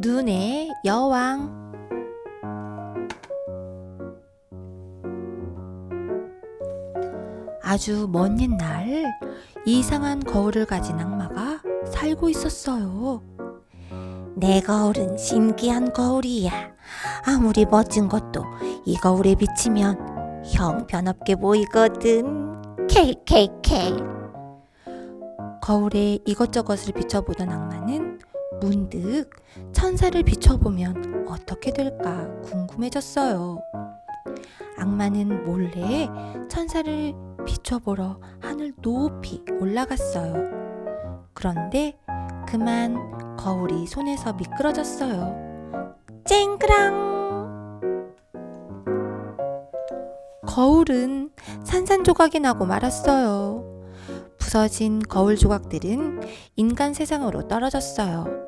눈의 여왕 아주 먼 옛날 이상한 거울을 가진 악마가 살고 있었어요. 내 거울은 신기한 거울이야. 아무리 멋진 것도 이 거울에 비치면 형편없게 보이거든. 케이케이케이. 거울에 이것저것을 비춰보던 악마는 문득 천사를 비춰보면 어떻게 될까 궁금해졌어요. 악마는 몰래 천사를 비춰보러 하늘 높이 올라갔어요. 그런데 그만 거울이 손에서 미끄러졌어요. 쨍그랑! 거울은 산산조각이 나고 말았어요. 부서진 거울 조각들은 인간 세상으로 떨어졌어요.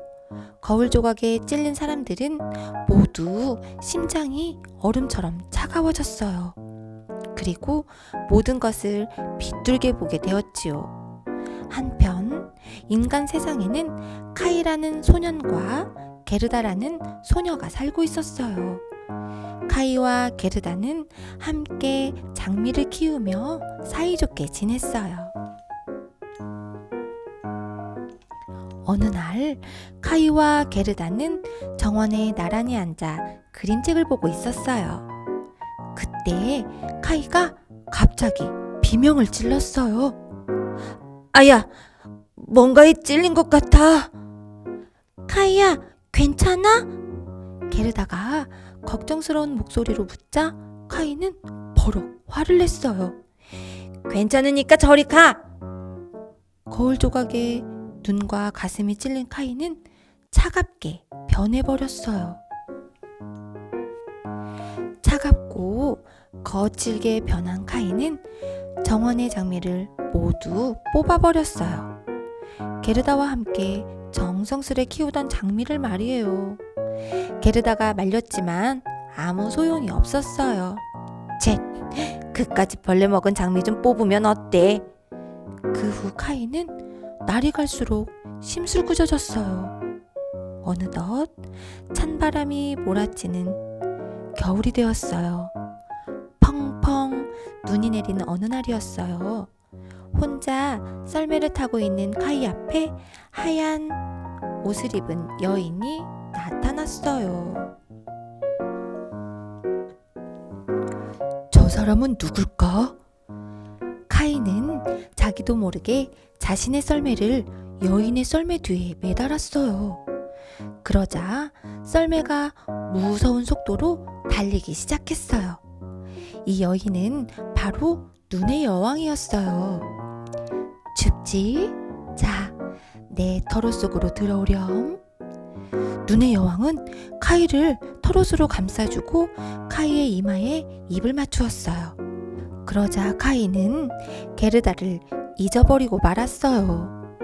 거울 조각에 찔린 사람들은 모두 심장이 얼음처럼 차가워졌어요. 그리고 모든 것을 비뚤게 보게 되었지요. 한편 인간 세상에는 카이라는 소년과 게르다라는 소녀가 살고 있었어요. 카이와 게르다는 함께 장미를 키우며 사이좋게 지냈어요. 어느 날 카이와 게르다는 정원에 나란히 앉아 그림책을 보고 있었어요. 그때 카이가 갑자기 비명을 찔렀어요. 아야, 뭔가에 찔린 것 같아. 카이야, 괜찮아? 게르다가 걱정스러운 목소리로 묻자 카이는 버럭 화를 냈어요. 괜찮으니까 저리 가! 거울 조각에 눈과 가슴이 찔린 카이는 차갑게 변해버렸어요. 차갑고 거칠게 변한 카이는 정원의 장미를 모두 뽑아버렸어요. 게르다와 함께 정성스레 키우던 장미를 말이에요. 게르다가 말렸지만 아무 소용이 없었어요. 쳇! 그까지 벌레 먹은 장미 좀 뽑으면 어때? 그 후 카이는 날이 갈수록 심술궂어졌어요. 어느덧 찬바람이 몰아치는 겨울이 되었어요. 펑펑 눈이 내리는 어느 날이었어요. 혼자 썰매를 타고 있는 카이 앞에 하얀 옷을 입은 여인이 나타났어요. 저 사람은 누굴까? 자기도 모르게 자신의 썰매를 여인의 썰매 뒤에 매달았어요. 그러자 썰매가 무서운 속도로 달리기 시작했어요. 이 여인은 바로 눈의 여왕이었어요. 춥지? 자, 내 털옷 속으로 들어오렴. 눈의 여왕은 카이를 털옷으로 감싸주고 카이의 이마에 입을 맞추었어요. 그러자 카이는 게르다를 잊어버리고 말았어요.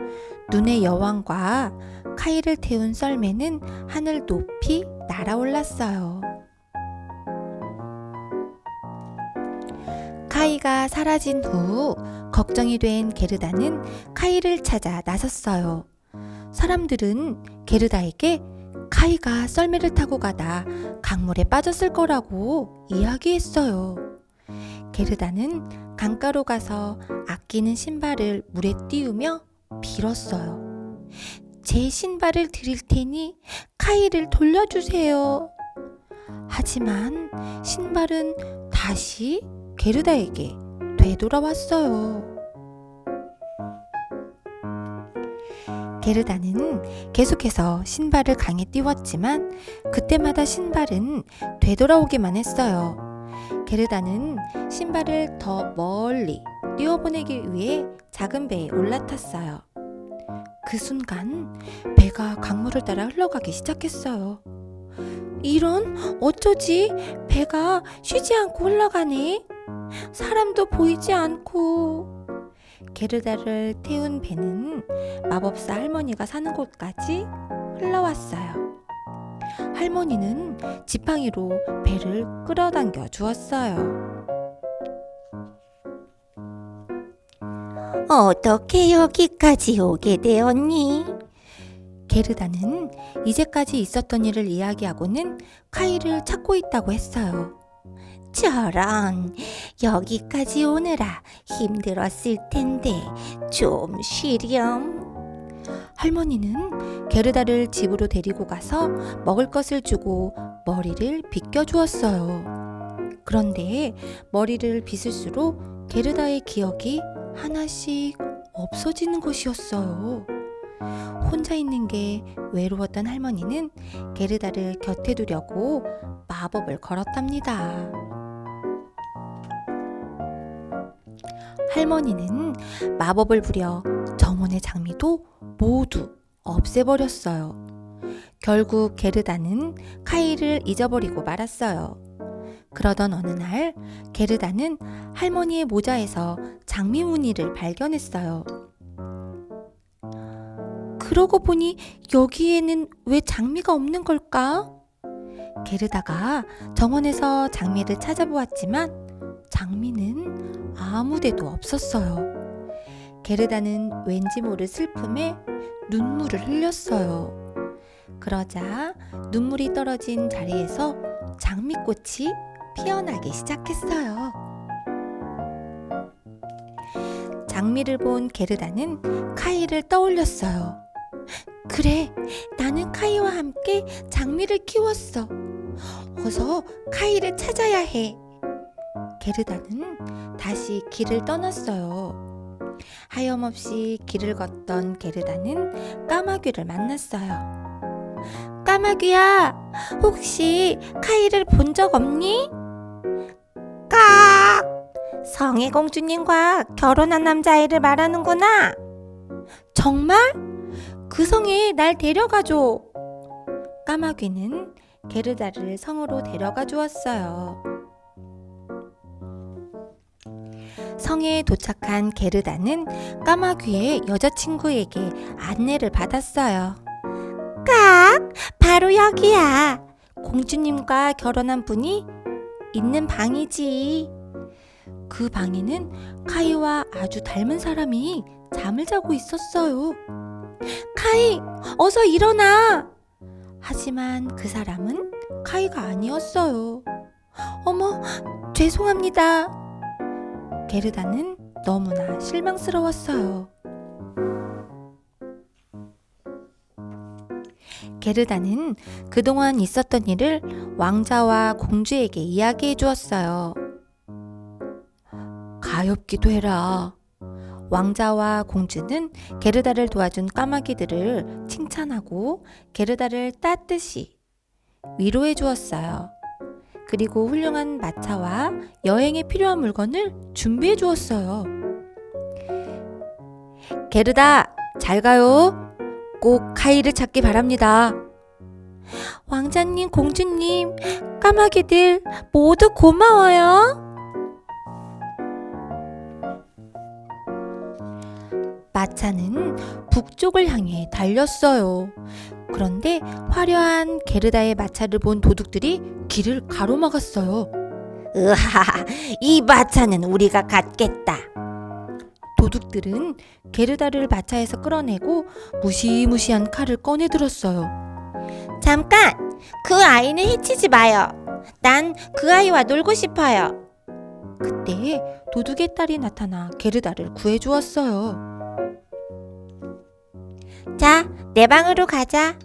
눈의 여왕과 카이를 태운 썰매는 하늘 높이 날아올랐어요. 카이가 사라진 후 걱정이 된 게르다는 카이를 찾아 나섰어요. 사람들은 게르다에게 카이가 썰매를 타고 가다 강물에 빠졌을 거라고 이야기했어요. 게르다는 강가로 가서 아끼는 신발을 물에 띄우며 빌었어요. 제 신발을 드릴 테니 카이를 돌려주세요. 하지만 신발은 다시 게르다에게 되돌아왔어요. 게르다는 계속해서 신발을 강에 띄웠지만 그때마다 신발은 되돌아오기만 했어요. 게르다는 신발을 더 멀리 띄워보내기 위해 작은 배에 올라탔어요. 그 순간 배가 강물을 따라 흘러가기 시작했어요. 이런 어쩌지 배가 쉬지 않고 흘러가네. 사람도 보이지 않고 게르다를 태운 배는 마법사 할머니가 사는 곳까지 흘러왔어요. 할머니는 지팡이로 배를 끌어당겨 주었어요. 어떻게 여기까지 오게 되었니? 게르다는 이제까지 있었던 일을 이야기하고는 카이를 찾고 있다고 했어요. 저런, 여기까지 오느라 힘들었을 텐데 좀 쉬렴. 할머니는 게르다를 집으로 데리고 가서 먹을 것을 주고 머리를 빗겨 주었어요. 그런데 머리를 빗을수록 게르다의 기억이 하나씩 없어지는 것이었어요. 혼자 있는 게 외로웠던 할머니는 게르다를 곁에 두려고 마법을 걸었답니다. 할머니는 마법을 부려 정원의 장미도 모두 없애버렸어요. 결국 게르다는 카이를 잊어버리고 말았어요. 그러던 어느 날 게르다는 할머니의 모자에서 장미 무늬를 발견했어요. 그러고 보니 여기에는 왜 장미가 없는 걸까? 게르다가 정원에서 장미를 찾아보았지만 장미는 아무데도 없었어요. 게르다는 왠지 모를 슬픔에 눈물을 흘렸어요. 그러자 눈물이 떨어진 자리에서 장미꽃이 피어나기 시작했어요. 장미를 본 게르다는 카이를 떠올렸어요. 그래, 나는 카이와 함께 장미를 키웠어. 어서 카이를 찾아야 해. 게르다는 다시 길을 떠났어요. 하염없이 길을 걷던 게르다는 까마귀를 만났어요. 까마귀야, 혹시 카이를 본 적 없니? 깍! 성의 공주님과 결혼한 남자아이를 말하는구나. 정말? 그 성에 날 데려가줘. 까마귀는 게르다를 성으로 데려가 주었어요. 성에 도착한 게르다는 까마귀의 여자친구에게 안내를 받았어요. 깍! 바로 여기야. 공주님과 결혼한 분이 있는 방이지. 그 방에는 카이와 아주 닮은 사람이 잠을 자고 있었어요. 카이, 어서 일어나! 하지만 그 사람은 카이가 아니었어요. 어머, 죄송합니다. 게르다는 너무나 실망스러웠어요. 게르다는 그동안 있었던 일을 왕자와 공주에게 이야기해 주었어요. 가엾기도 해라. 왕자와 공주는 게르다를 도와준 까마귀들을 칭찬하고 게르다를 따뜻이 위로해 주었어요. 그리고 훌륭한 마차와 여행에 필요한 물건을 준비해 주었어요. 게르다, 잘 가요. 꼭 카이를 찾기 바랍니다. 왕자님, 공주님, 까마귀들 모두 고마워요. 마차는 북쪽을 향해 달렸어요. 그런데 화려한 게르다의 마차를 본 도둑들이 길을 가로막았어요. 으하, 이 마차는 우리가 갖겠다. 도둑들은 게르다를 마차에서 끌어내고 무시무시한 칼을 꺼내 들었어요. 잠깐! 그 아이는 해치지 마요. 난 그 아이와 놀고 싶어요. 그때 도둑의 딸이 나타나 게르다를 구해 주었어요. 자, 내 방으로 가자.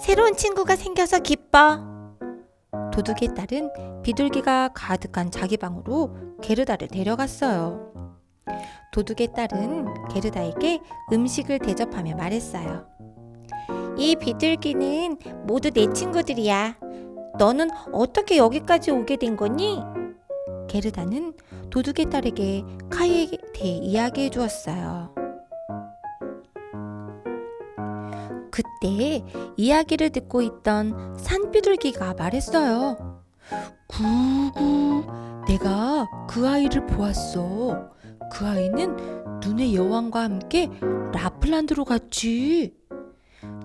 새로운 친구가 생겨서 기뻐. 도둑의 딸은 비둘기가 가득한 자기 방으로 게르다를 데려갔어요. 도둑의 딸은 게르다에게 음식을 대접하며 말했어요. 이 비둘기는 모두 내 친구들이야. 너는 어떻게 여기까지 오게 된 거니? 게르다는 도둑의 딸에게 카이에 대해 이야기해 주었어요. 그때 이야기를 듣고 있던 산비둘기가 말했어요. 구구, 내가 그 아이를 보았어. 그 아이는 눈의 여왕과 함께 라플란드로 갔지.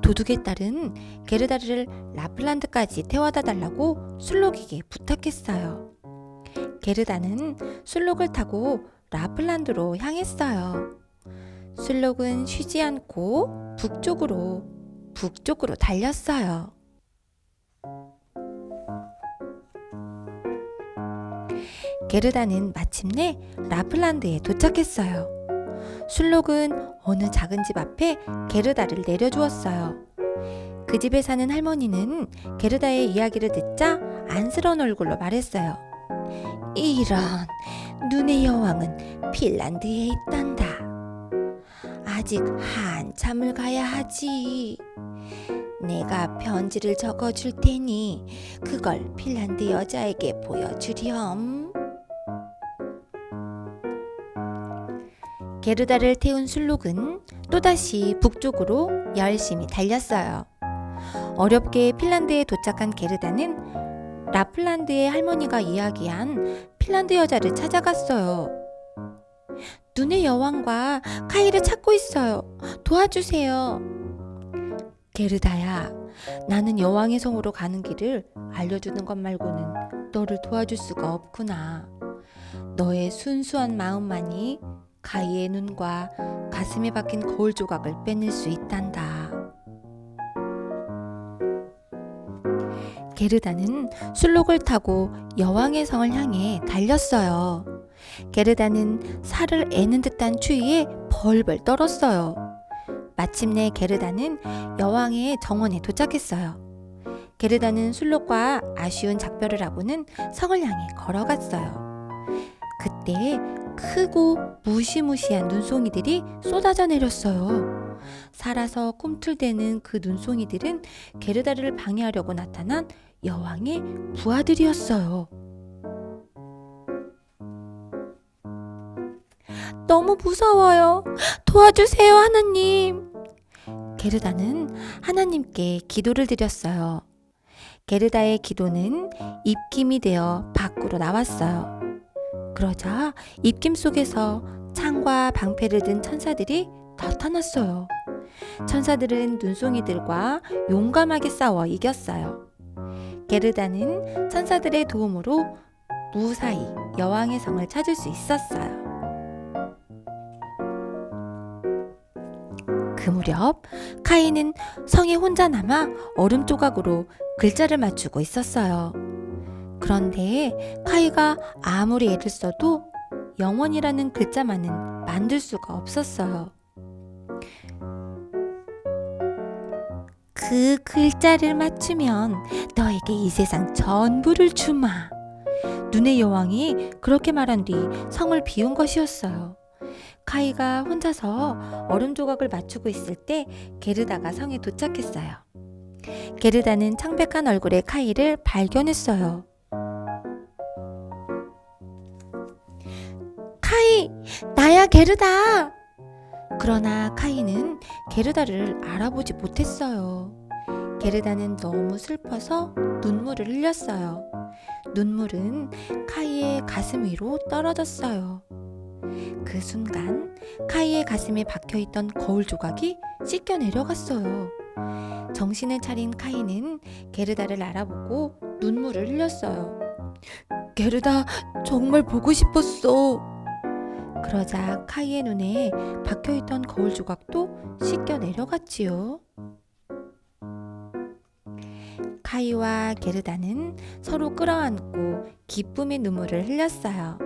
도둑의 딸은 게르다를 라플란드까지 태워다 달라고 술록에게 부탁했어요. 게르다는 술록을 타고 라플란드로 향했어요. 술록은 쉬지 않고 북쪽으로 북쪽으로 달렸어요. 게르다는 마침내 라플란드에 도착했어요. 술록은 어느 작은 집 앞에 게르다를 내려주었어요. 그 집에 사는 할머니는 게르다의 이야기를 듣자 안쓰러운 얼굴로 말했어요. 이런 눈의 여왕은 핀란드에 있단다. 아직 한참을 가야 하지. 내가 편지를 적어 줄 테니 그걸 핀란드 여자에게 보여주렴. 게르다를 태운 술록은 또다시 북쪽으로 열심히 달렸어요. 어렵게 핀란드에 도착한 게르다는 라플란드의 할머니가 이야기한 핀란드 여자를 찾아갔어요. 눈의 여왕과 카이를 찾고 있어요. 도와주세요. 게르다야, 나는 여왕의 성으로 가는 길을 알려주는 것 말고는 너를 도와줄 수가 없구나. 너의 순수한 마음만이 가이의 눈과 가슴에 박힌 거울 조각을 빼낼 수 있단다. 게르다는 술록을 타고 여왕의 성을 향해 달렸어요. 게르다는 살을 애는 듯한 추위에 벌벌 떨었어요. 마침내 게르다는 여왕의 정원에 도착했어요. 게르다는 술록과 아쉬운 작별을 하고는 성을 향해 걸어갔어요. 그때 크고 무시무시한 눈송이들이 쏟아져 내렸어요. 살아서 꿈틀대는 그 눈송이들은 게르다를 방해하려고 나타난 여왕의 부하들이었어요. 너무 무서워요. 도와주세요, 하나님. 게르다는 하나님께 기도를 드렸어요. 게르다의 기도는 입김이 되어 밖으로 나왔어요. 그러자 입김 속에서 창과 방패를 든 천사들이 나타났어요. 천사들은 눈송이들과 용감하게 싸워 이겼어요. 게르다는 천사들의 도움으로 무사히 여왕의 성을 찾을 수 있었어요. 그 무렵 카이는 성에 혼자 남아 얼음 조각으로 글자를 맞추고 있었어요. 그런데 카이가 아무리 애를 써도 영원이라는 글자만은 만들 수가 없었어요. 그 글자를 맞추면 너에게 이 세상 전부를 주마. 눈의 여왕이 그렇게 말한 뒤 성을 비운 것이었어요. 카이가 혼자서 얼음 조각을 맞추고 있을 때 게르다가 성에 도착했어요. 게르다는 창백한 얼굴의 카이를 발견했어요. 카이, 나야 게르다. 그러나 카이는 게르다를 알아보지 못했어요. 게르다는 너무 슬퍼서 눈물을 흘렸어요. 눈물은 카이의 가슴 위로 떨어졌어요. 그 순간 카이의 가슴에 박혀 있던 거울 조각이 씻겨 내려갔어요. 정신을 차린 카이는 게르다를 알아보고 눈물을 흘렸어요. 게르다 정말 보고 싶었어. 그러자 카이의 눈에 박혀 있던 거울 조각도 씻겨 내려갔지요. 카이와 게르다는 서로 끌어안고 기쁨의 눈물을 흘렸어요.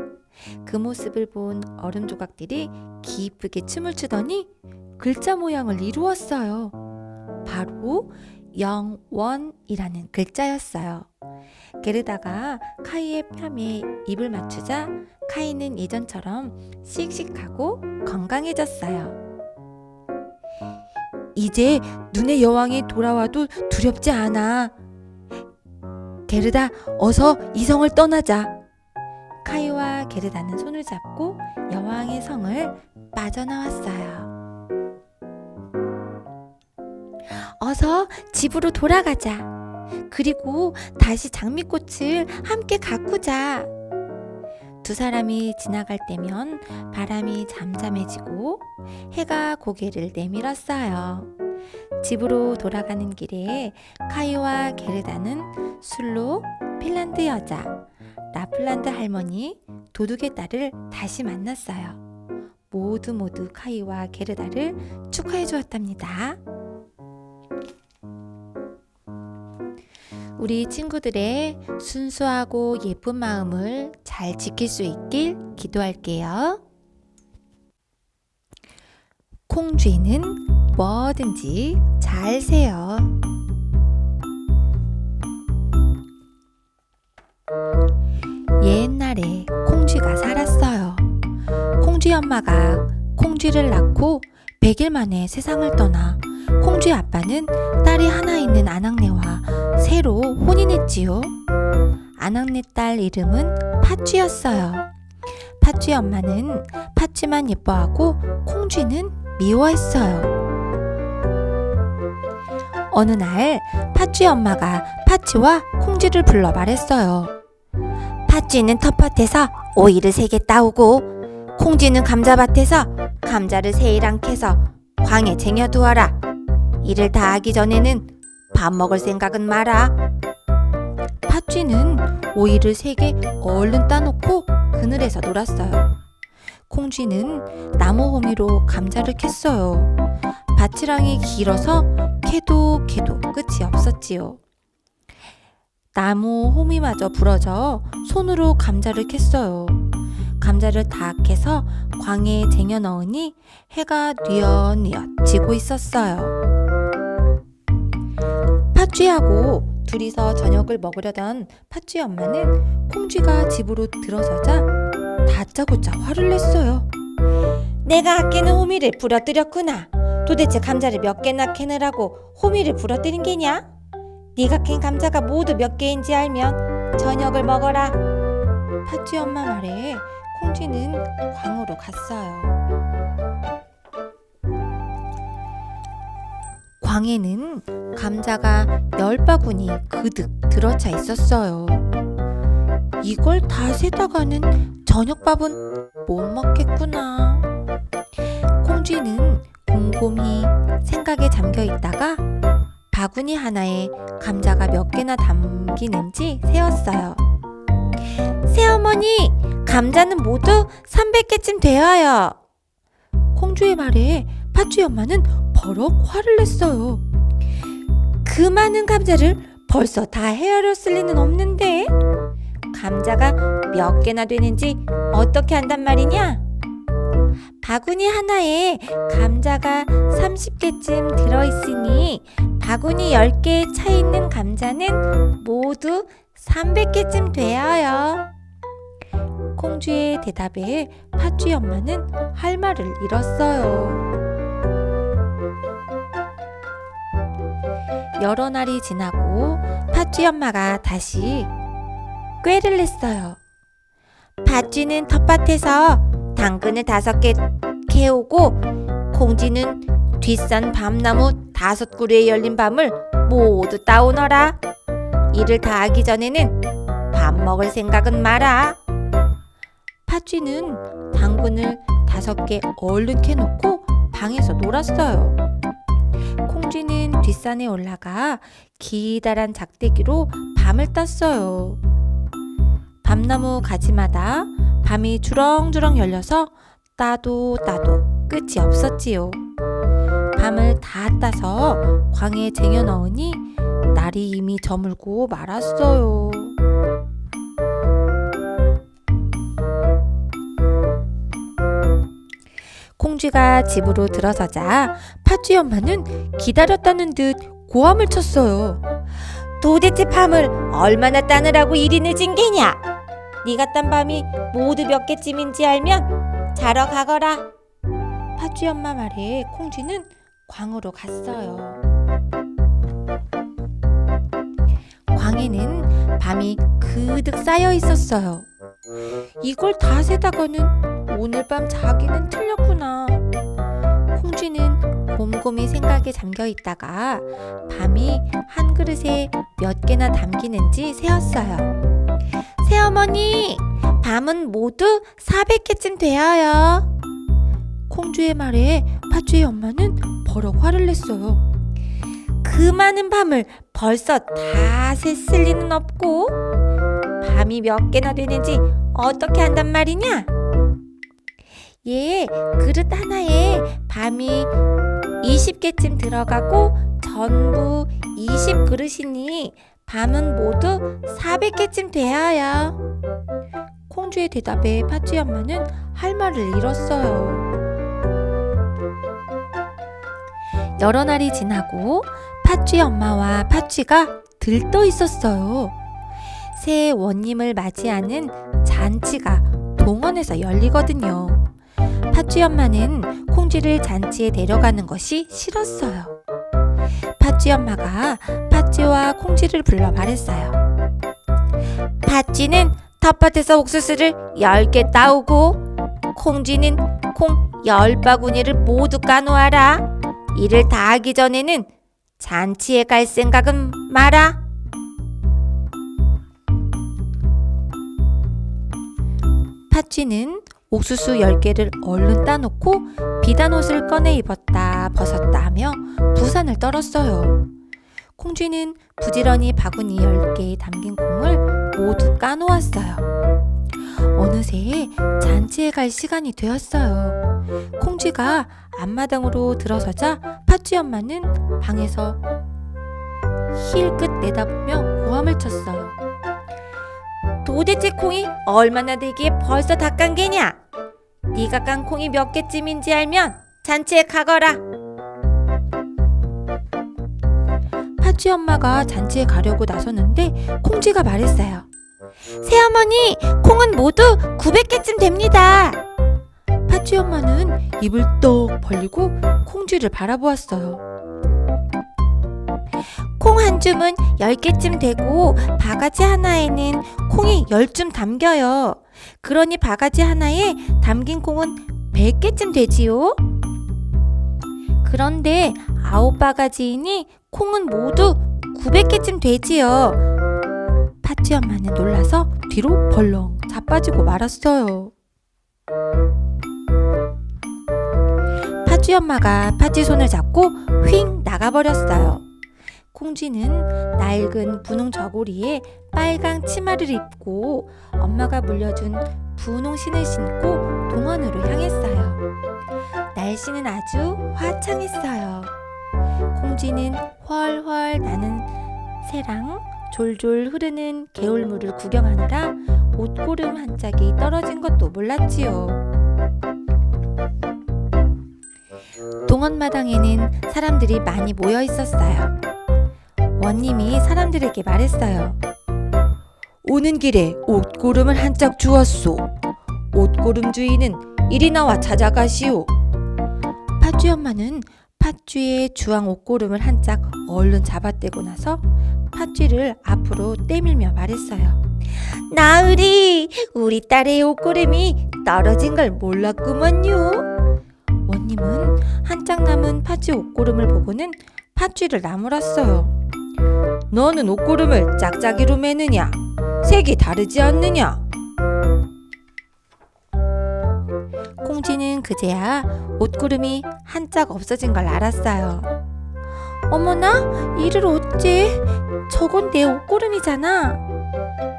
그 모습을 본 얼음 조각들이 기쁘게 춤을 추더니 글자 모양을 이루었어요. 바로 영원이라는 글자였어요. 게르다가 카이의 뺨에 입을 맞추자 카이는 예전처럼 씩씩하고 건강해졌어요. 이제 눈의 여왕이 돌아와도 두렵지 않아. 게르다, 어서 이성을 떠나자. 게르다는 손을 잡고 여왕의 성을 빠져나왔어요. 어서 집으로 돌아가자. 그리고 다시 장미꽃을 함께 가꾸자. 두 사람이 지나갈 때면 바람이 잠잠해지고 해가 고개를 내밀었어요. 집으로 돌아가는 길에 카이와 게르다는 술로 핀란드 여자, 라플란드 할머니, 도둑의 딸을 다시 만났어요. 모두 모두 카이와 게르다를 축하해 주었답니다. 우리 친구들의 순수하고 예쁜 마음을 잘 지킬 수 있길 기도할게요. 콩쥐는 뭐든지 잘 세요. 엄마가 콩쥐를 낳고 100일 만에 세상을 떠나 콩쥐 아빠는 딸이 하나 있는 아낙네와 새로 혼인했지요. 아낙네 딸 이름은 팥쥐였어요. 팥쥐 엄마는 팥쥐만 예뻐하고 콩쥐는 미워했어요. 어느 날 팥쥐 엄마가 팥쥐와 콩쥐를 불러 말했어요. 팥쥐는 텃밭에서 오이를 세개 따오고 콩쥐는 감자밭에서 감자를 세이랑 캐서 광에 쟁여두어라. 일을 다 하기 전에는 밥 먹을 생각은 마라. 팥쥐는 오이를 세 개 얼른 따놓고 그늘에서 놀았어요. 콩쥐는 나무 호미로 감자를 캤어요. 밭이랑이 길어서 캐도 캐도 끝이 없었지요. 나무 호미마저 부러져 손으로 감자를 캤어요. 감자를 다 캐서 광에 쟁여 넣으니 해가 뉘엿뉘엿 지고 있었어요. 팥쥐하고 둘이서 저녁을 먹으려던 팥쥐 엄마는 콩쥐가 집으로 들어서자 다짜고짜 화를 냈어요. 내가 아끼는 호미를 부러뜨렸구나. 도대체 감자를 몇 개나 캐느라고 호미를 부러뜨린 게냐? 네가 캔 감자가 모두 몇 개인지 알면 저녁을 먹어라. 팥쥐 엄마 말에 콩쥐는 광으로 갔어요. 광에는 감자가 열 바구니 그득 들어차 있었어요. 이걸 다 세다가는 저녁밥은 못 먹겠구나. 콩쥐는 곰곰이 생각에 잠겨 있다가 바구니 하나에 감자가 몇 개나 담기는지 세었어요. 새어머니, 감자는 모두 300개쯤 되어요. 콩쥐의 말에 팥쥐 엄마는 버럭 화를 냈어요. 그 많은 감자를 벌써 다 헤아렸을 리는 없는데 감자가 몇 개나 되는지 어떻게 한단 말이냐? 바구니 하나에 감자가 30개쯤 들어있으니 바구니 10개에 차 있는 감자는 모두 300개쯤 되어요. 콩쥐의 대답에 팥쥐 엄마는 할 말을 잃었어요. 여러 날이 지나고 팥쥐 엄마가 다시 꾀를 냈어요. 팥쥐는 텃밭에서 당근을 다섯 개 캐오고 콩쥐는 뒷산 밤나무 다섯 그루에 열린 밤을 모두 따오너라. 일을 다 하기 전에는 밥 먹을 생각은 마라. 팥쥐는 당근을 다섯 개 얼른 캐놓고 방에서 놀았어요. 콩쥐는 뒷산에 올라가 기다란 작대기로 밤을 땄어요. 밤나무 가지마다 밤이 주렁주렁 열려서 따도 따도 끝이 없었지요. 밤을 다 따서 광에 쟁여 넣으니 날이 이미 저물고 말았어요. 콩쥐가 집으로 들어서자 팥쥐 엄마는 기다렸다는 듯 고함을 쳤어요. 도대체 밤을 얼마나 따느라고 일이 늦은 게냐? 네가 딴 밤이 모두 몇 개쯤인지 알면 자러 가거라. 팥쥐 엄마 말에 콩쥐는 광으로 갔어요. 광에는 밤이 그득 쌓여 있었어요. 이걸 다 세다가는 오늘 밤 자기는 틀렸구나. 콩쥐는 곰곰이 생각에 잠겨 있다가 밤이 한 그릇에 몇 개나 담기는지 세었어요. 새어머니, 밤은 모두 400개쯤 되어요. 콩쥐의 말에 팥쥐의 엄마는 버럭 화를 냈어요. 그 많은 밤을 벌써 다 셌을 리는 없고 밤이 몇 개나 되는지 어떻게 한단 말이냐? 얘 그릇 하나에 밤이 20개쯤 들어가고 전부 20그릇이니 밤은 모두 400개쯤 되어요. 콩주의 대답에 파쥐 엄마는 할 말을 잃었어요. 여러 날이 지나고 파쥐 엄마와 파쥐가 들떠 있었어요. 새 원님을 맞이하는 잔치가 동원에서 열리거든요. 파쥐 엄마는 콩쥐를 잔치에 데려가는 것이 싫었어요. 파쥐 엄마가 파쥐와 콩쥐를 불러 말했어요. 파쥐는 텃밭에서 옥수수를 10개 따오고 콩쥐는 콩 10바구니를 모두 까놓아라. 일을 다 하기 전에는 잔치에 갈 생각은 마라. 파쥐는 옥수수 10개를 얼른 따놓고 비단 옷을 꺼내 입었다 벗었다 하며 부산을 떨었어요. 콩쥐는 부지런히 바구니 10개에 담긴 콩을 모두 까놓았어요. 어느새 잔치에 갈 시간이 되었어요. 콩쥐가 앞마당으로 들어서자 파쥐 엄마는 방에서 힐끗 내다보며 고함을 쳤어요. 도대체 콩이 얼마나 되기에 벌써 다 깐 게냐? 네가 깐 콩이 몇 개쯤인지 알면 잔치에 가거라. 파쥐 엄마가 잔치에 가려고 나섰는데 콩쥐가 말했어요. 새어머니, 콩은 모두 900개쯤 됩니다. 파쥐 엄마는 입을 떡 벌리고 콩쥐를 바라보았어요. 콩 한 줌은 10개쯤 되고 바가지 하나에는 콩이 10줌 담겨요. 그러니 바가지 하나에 담긴 콩은 100개쯤 되지요. 그런데 아홉 바가지이니 콩은 모두 900개쯤 되지요. 파쥐 엄마는 놀라서 뒤로 벌렁 자빠지고 말았어요. 파쥐 엄마가 파쥐 손을 잡고 휙 나가버렸어요. 콩쥐는 낡은 분홍 저고리에 빨강 치마를 입고 엄마가 물려준 분홍 신을 신고 동원으로 향했어요. 날씨는 아주 화창했어요. 콩쥐는 훨훨 나는 새랑 졸졸 흐르는 개울물을 구경하느라 옷고름 한 짝이 떨어진 것도 몰랐지요. 동원마당에는 사람들이 많이 모여 있었어요. 원님이 사람들에게 말했어요. 오는 길에 옷고름을 한 짝 주었소. 옷고름 주인은 이리 나와 찾아가시오. 팥쥐 엄마는 팥쥐의 주황 옷고름을 한 짝 얼른 잡아떼고 나서 팥쥐를 앞으로 떼밀며 말했어요. 나으리, 우리 딸의 옷고름이 떨어진 걸 몰랐구먼요. 원님은 한짝 남은 팥쥐 옷고름을 보고는 팥쥐를 나무랐어요. 너는 옷고름을 짝짝이로 매느냐? 색이 다르지 않느냐? 콩쥐는 그제야 옷구름이 한짝 없어진 걸 알았어요. 어머나, 이를 어째? 저건 내 옷구름이잖아.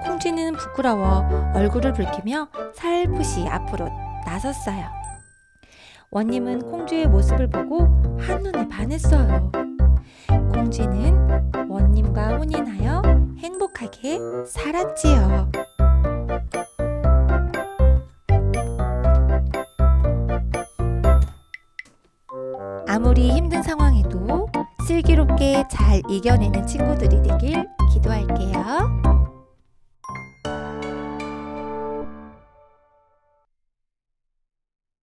콩쥐는 부끄러워 얼굴을 붉히며 살포시 앞으로 나섰어요. 원님은 콩쥐의 모습을 보고 한눈에 반했어요. 콩쥐는 원님과 혼인하여 행복하게 살았지요. 아무리 힘든 상황에도 슬기롭게 잘 이겨내는 친구들이 되길 기도할게요.